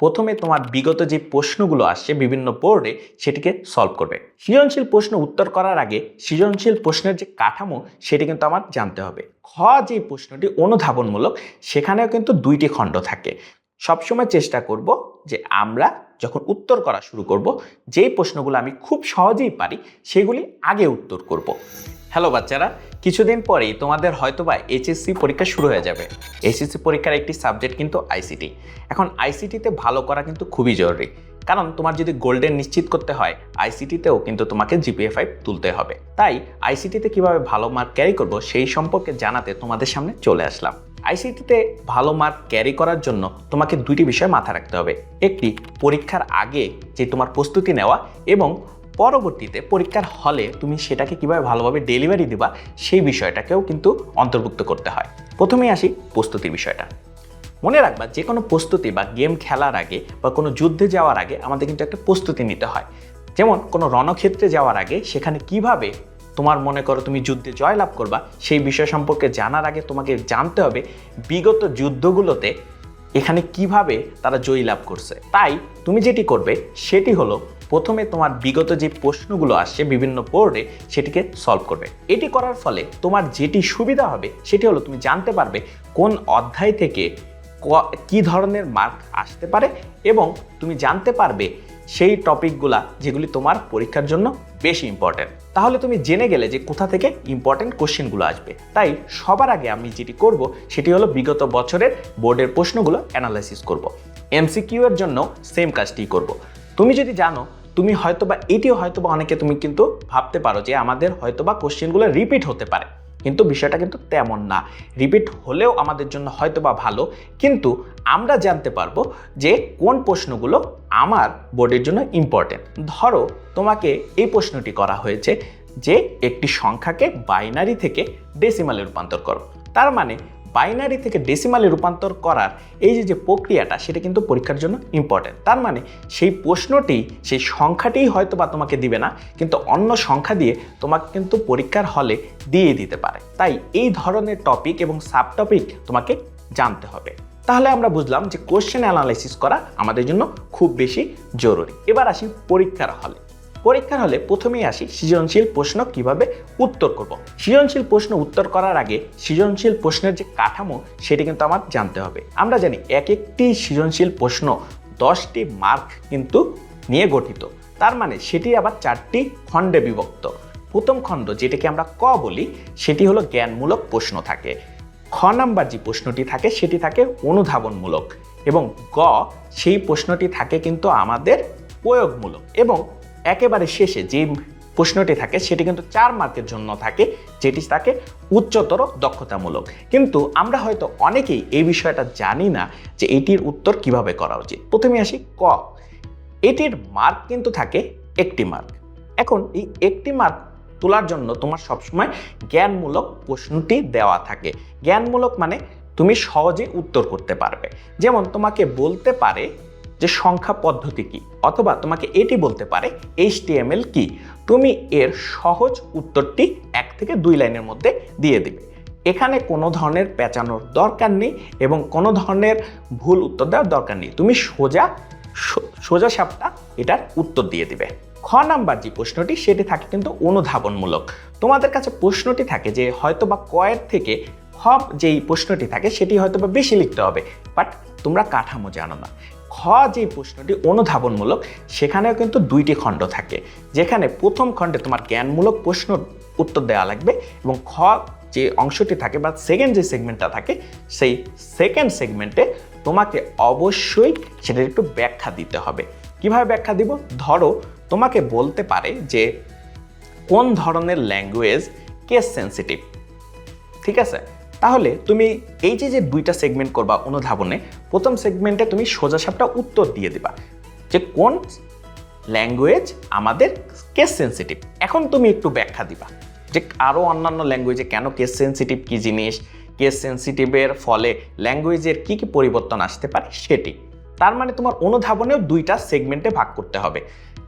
প্রথমে তোমার বিগত যে প্রশ্নগুলো আসছে বিভিন্ন বোর্ডে সেটিকে সলভ করবে। সৃজনশীল প্রশ্ন উত্তর করার আগে সৃজনশীল প্রশ্নের যে কাঠামো সেটি কিন্তু আমার জানতে হবে। খ যে প্রশ্নটি অনুধাবনমূলক সেখানেও কিন্তু দুইটি খণ্ড থাকে। সবসময় চেষ্টা করব যে আমরা যখন উত্তর করা শুরু করব, যেই প্রশ্নগুলো আমি খুব সহজেই পারি, সেগুলি আগে উত্তর করব। হ্যালো বাচ্চারা, কিছুদিন পরেই তোমাদের হয়তোবা এইচএসসি পরীক্ষা শুরু হয়ে যাবে। এইচএসসি পরীক্ষার একটি সাবজেক্ট কিন্তু আইসিটি এখন আইসিটিতে ভালো করা কিন্তু খুবই জরুরি। কারণ তোমার যদি গোল্ডেন নিশ্চিত করতে হয় আইসিটিতেও কিন্তু তোমাকে জিপিএ ফাইভ তুলতে হবে। তাই আইসিটিতে কীভাবে ভালো মার্ক ক্যারি করব, সেই সম্পর্কে জানাতে তোমাদের সামনে চলে আসলাম। আইসিটিতে ভালো মার্ক ক্যারি করার জন্য তোমাকে দুইটি বিষয় মাথায় রাখতে হবে। একটি, পরীক্ষার আগে যে তোমার প্রস্তুতি নেওয়া এবং পরবর্তীতে পরীক্ষার হলে তুমি সেটাকে কীভাবে ভালোভাবে ডেলিভারি দিবা সেই বিষয়টাকেও কিন্তু অন্তর্ভুক্ত করতে হয়। প্রথমেই আসি প্রস্তুতির বিষয়টা। মনে রাখবা যে কোনো প্রস্তুতি বা গেম খেলার আগে বা কোনো যুদ্ধে যাওয়ার আগে আমাদের কিন্তু একটা প্রস্তুতি নিতে হয়। যেমন কোনো রণক্ষেত্রে যাওয়ার আগে সেখানে কীভাবে তোমার মনে করো তুমি যুদ্ধে জয়লাভ করবা, সেই বিষয় সম্পর্কে জানার আগে তোমাকে জানতে হবে বিগত যুদ্ধগুলোতে এখানে কীভাবে তারা জয়ী লাভ করছে। তাই তুমি যেটি করবে, সেটি হলো প্রথমে তোমার বিগত যে প্রশ্নগুলো আসছে বিভিন্ন বোর্ডে সেটিকে সলভ করবে। এটি করার ফলে তোমার যেটি সুবিধা হবে, সেটি হলো তুমি জানতে পারবে কোন অধ্যায় থেকে ক- কি ধরনের মার্ক আসতে পারে এবং তুমি জানতে পারবে সেই টপিকগুলা যেগুলি তোমার পরীক্ষার জন্য বেশি ইম্পর্টেন্ট তাহলে তুমি জেনে গেলে যে কোথা থেকে ইম্পর্টেন্ট কোশ্চেনগুলো আসবে। তাই সবার আগে আমি যেটি করব সেটি হলো বিগত বছরের বোর্ডের প্রশ্নগুলো অ্যানালাইসিস করব। এমসিকিউ এর জন্য সেম কাজটি করব। তুমি যদি জানো, তুমি হয়তোবা, এটিও হয়তোবা অনেকে তুমি কিন্তু ভাবতে পারো যে আমাদের হয়তোবা কোশ্চেনগুলো রিপিট হতে পারে। কিন্তু বিষয়টা কিন্তু তেমন না। রিপিট হলেও আমাদের জন্য হয়তো বা ভালো। কিন্তু আমরা জানতে পারব যে কোন প্রশ্নগুলো আমার বোর্ডের জন্য ইম্পর্টেন্ট ধরো তোমাকে এই প্রশ্নটি করা হয়েছে যে একটি সংখ্যাকে বাইনারি থেকে ডেসিমালে রূপান্তর করো। তার মানে বাইনারি থেকে ডেসিমালে রূপান্তর করার এই যে যে প্রক্রিয়াটা, সেটা কিন্তু পরীক্ষার জন্য ইম্পর্টেন্ট তার মানে সেই প্রশ্নটি, সেই সংখ্যাটিই হয়তো বা তোমাকে দিবে না, কিন্তু অন্য সংখ্যা দিয়ে তোমাকে কিন্তু পরীক্ষার হলে দিয়ে দিতে পারে। তাই এই ধরনের টপিক এবং সাব টপিক তোমাকে জানতে হবে। তাহলে আমরা বুঝলাম যে কোশ্চেন অ্যানালাইসিস করা আমাদের জন্য খুব বেশি জরুরি। এবার আসি পরীক্ষার হলে। পরীক্ষার হলে প্রথমেই আসি সৃজনশীল প্রশ্ন কীভাবে উত্তর করব। সৃজনশীল প্রশ্ন উত্তর করার আগে সৃজনশীল প্রশ্নের যে কাঠামো, সেটি কিন্তু আমার জানতে হবে। আমরা জানি এক একটি সৃজনশীল প্রশ্ন দশটি মার্ক কিন্তু নিয়ে গঠিত। তার মানে সেটি আবার চারটি খণ্ডে বিভক্ত। প্রথম খণ্ড যেটাকে আমরা ক বলি, সেটি হলো জ্ঞানমূলক প্রশ্ন থাকে। খ নাম্বার যে প্রশ্নটি থাকে, সেটি থাকে অনুধাবনমূলক এবং গ সেই প্রশ্নটি থাকে কিন্তু আমাদের প্রয়োগমূলক এবং একেবারে শেষে যে প্রশ্নটি থাকে, সেটি কিন্তু চার মার্কের জন্য থাকে, যেটি থাকে উচ্চতর দক্ষতামূলক। কিন্তু আমরা হয়তো অনেকেই এই বিষয়টা জানি না যে এটির উত্তর কীভাবে করা উচিত। প্রথমে আসি ক। এটির মার্ক কিন্তু থাকে একটি মার্ক এখন এই একটি মার্ক তোলার জন্য তোমার সবসময় জ্ঞানমূলক প্রশ্নটি দেওয়া থাকে। জ্ঞানমূলক মানে তুমি সহজে উত্তর করতে পারবে। যেমন তোমাকে বলতে পারে যে সংখ্যা পদ্ধতি কি? অথবা তোমাকে এটি বলতে পারে এইচটিএমএল কি? তুমি এর সহজ উত্তরটি এক থেকে দুই লাইনের মধ্যে দিয়ে দিবে। এখানে কোনো ধরনের পেঁচানোর দরকার নেই এবং কোনো ধরনের ভুল উত্তর দেওয়ার দরকার নেই। তুমি সোজা সোজা সাপটা এটার উত্তর দিয়ে দিবে। খ নাম্বার যে প্রশ্নটি, সেটি থাকে কিন্তু অনুধাবনমূলক। তোমাদের কাছে প্রশ্নটি থাকে যে হয়তো বা কয়ের থেকে খ যেই প্রশ্নটি থাকে, সেটি হয়তো বা বেশি লিখতে হবে, বাট তোমরা কাঠামো জানো না। খ যে প্রশ্নটি অনুধাবনমূলক, সেখানেও কিন্তু দুইটি খণ্ড থাকে। যেখানে প্রথম খণ্ডে তোমার জ্ঞানমূলক প্রশ্ন উত্তর দেওয়া লাগবে এবং খ যে অংশটি থাকে বা সেকেন্ড যে সেগমেন্টটা থাকে, সেই সেকেন্ড সেগমেন্টে তোমাকে অবশ্যই সেটার একটু ব্যাখ্যা দিতে হবে। কীভাবে ব্যাখ্যা দিব? ধরো, তোমাকে বলতে পারে যে কোন ধরনের ল্যাঙ্গুয়েজ কেস সেন্সিটিভ ঠিক আছে? তাহলে তুমি এই যে যে দুইটা সেগমেন্ট করবা অনুধাবনে, প্রথম সেগমেন্টে তুমি সোজাসাপটা উত্তর দিয়ে দিবা যে কোন ল্যাঙ্গুয়েজ আমাদের কেস সেন্সিটিভ এখন তুমি একটু ব্যাখ্যা দিবা যে আরও অন্যান্য ল্যাঙ্গুয়েজে কেন কেস সেন্সিটিভ কী জিনিস কেস সেন্সিটিভের ফলে ল্যাঙ্গুয়েজের কী কী পরিবর্তন আসতে পারে সেটি। তার মানে তোমার অনুধাবনেও দুইটা সেগমেন্টে ভাগ করতে হবে।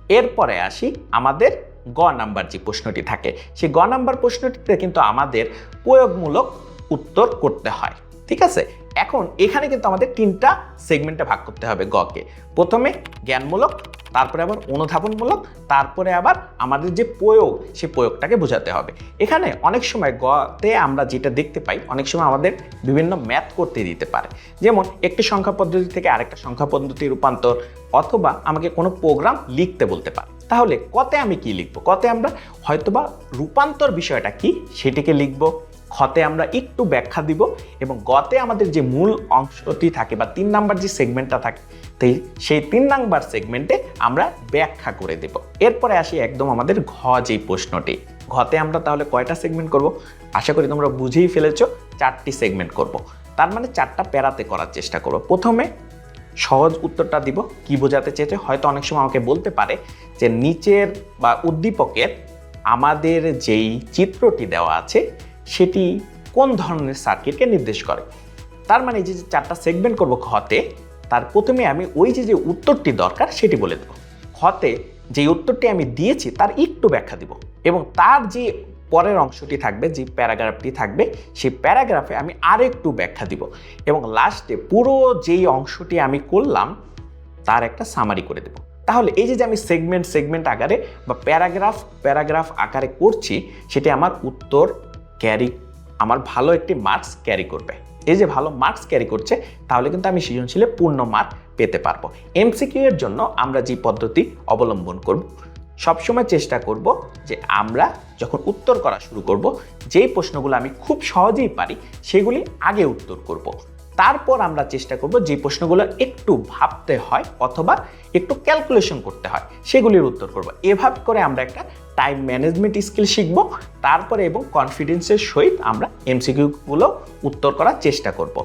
এরপরে আসি আমাদের গ নাম্বার যে প্রশ্নটি থাকে। সেই গ নাম্বার প্রশ্নটিতে কিন্তু আমাদের প্রয়োগমূলক উত্তর করতে হয়, ঠিক আছে? এখন এখানে কিন্তু আমাদের তিনটা সেগমেন্টে ভাগ করতে হবে গকে। প্রথমে জ্ঞানমূলক, তারপরে আবার অনুধাবনমূলক, তারপরে আবার আমাদের যে প্রয়োগ সে প্রয়োগটাকে বোঝাতে হবে। এখানে অনেক সময় গতে আমরা যেটা দেখতে পাই, অনেক সময় আমাদের বিভিন্ন ম্যাথ করতে দিতে পারে। যেমন একটি সংখ্যা পদ্ধতি থেকে আরেকটা সংখ্যা পদ্ধতি রূপান্তর, অথবা আমাকে কোনো প্রোগ্রাম লিখতে বলতে পারে। তাহলে কতে আমি কি লিখব? কতে আমরা হয়তোবা রূপান্তর বিষয়টা কি, সেটিকে লিখব। খতে আমরা একটু ব্যাখ্যা দিব এবং গতে আমাদের যে মূল অংশটি থাকে বা তিন নাম্বার যে সেগমেন্টটা থাকে সেই তিন নাম্বার সেগমেন্টে আমরা ব্যাখ্যা করে দেব। এরপরে আসি একদম আমাদের ঘ যেই প্রশ্নটি। ঘতে আমরা তাহলে কয়টা সেগমেন্ট করব? আশা করি তোমরা বুঝেই ফেলেছ, চারটি সেগমেন্ট করব। তার মানে চারটা প্যারাতে করার চেষ্টা করব। প্রথমে সহজ উত্তরটা দিব, কি বোঝাতে চেয়েছে? হয়তো অনেক সময় আমাকে বলতে পারে যে নিচের বা উদ্দীপকের আমাদের যেই চিত্রটি দেওয়া আছে সেটি কোন ধরনের সার্কিটকে নির্দেশ করে? তার মানে যে চারটা সেগমেন্ট করব খতে তার প্রথমে আমি ওই যে যে উত্তরটি দরকার সেটি বলে দেবো। খতে যে উত্তরটি আমি দিয়েছি তার একটু ব্যাখ্যা দিব এবং তার যে পরের অংশটি থাকবে, যে প্যারাগ্রাফটি থাকবে, সেই প্যারাগ্রাফে আমি আরেকটু ব্যাখ্যা দিব এবং লাস্টে পুরো যেই অংশটি আমি করলাম, তার একটা সামারি করে দেব। তাহলে এই যে যে আমি সেগমেন্ট সেগমেন্ট আকারে বা প্যারাগ্রাফ প্যারাগ্রাফ আকারে করছি, সেটি আমার উত্তর ক্যারি আমার ভালো একটি মার্কস ক্যারি করবে। এই যে ভালো মার্কস ক্যারি করছে, তাহলে কিন্তু আমি সৃজনশীলে পূর্ণ মার্ক পেতে পারব। এমসিকিউ এর জন্য আমরা যে পদ্ধতি অবলম্বন করব, সবসময় চেষ্টা করব যে আমরা যখন উত্তর করা শুরু করব, যেই প্রশ্নগুলো আমি খুব সহজেই পারি, সেগুলি আগে উত্তর করব। তারপর আমরা চেষ্টা করব যে প্রশ্নগুলো একটু ভাবতে হয় অথবা একটু ক্যালকুলেশন করতে হয়। সেগুলির উত্তর করব। এভাবে করে আমরা একটা টাইম ম্যানেজমেন্ট স্কিল শিখব। তারপরে এবং কনফিডেন্সের সহিত আমরা এমসিকিউগুলো উত্তর করার চেষ্টা করব।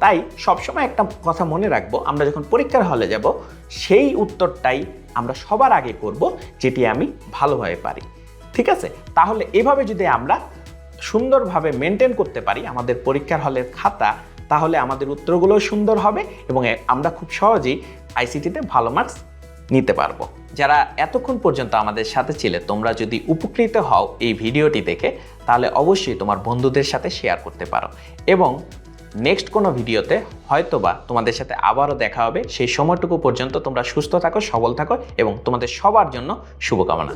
তাই সবসময় একটা কথা মনে রাখব, আমরা যখন পরীক্ষার হলে যাব, সেই উত্তরটাই আমরা সবার আগে করব, যেটি আমি ভালোভাবে পারি। ঠিক আছে? তাহলে এভাবে যদি আমরা সুন্দরভাবে মেনটেন করতে পারি আমাদের পরীক্ষার হলের খাতা তাহলে আমাদের উত্তরগুলো সুন্দর হবে এবং আমরা খুব সহজেই আইসিটিতে ভালো মার্কস নিতে পারব। যারা এতক্ষণ পর্যন্ত আমাদের সাথে ছিলে, তোমরা যদি উপকৃত হও এই ভিডিওটি দেখে, তাহলে অবশ্যই তোমার বন্ধুদের সাথে শেয়ার করতে পারো। এবং নেক্সট কোনো ভিডিওতে হয়তোবা তোমাদের সাথে আবারও দেখা হবে। সেই সময়টুকু পর্যন্ত তোমরা সুস্থ থাকো, সবল থাকো এবং তোমাদের সবার জন্য শুভকামনা।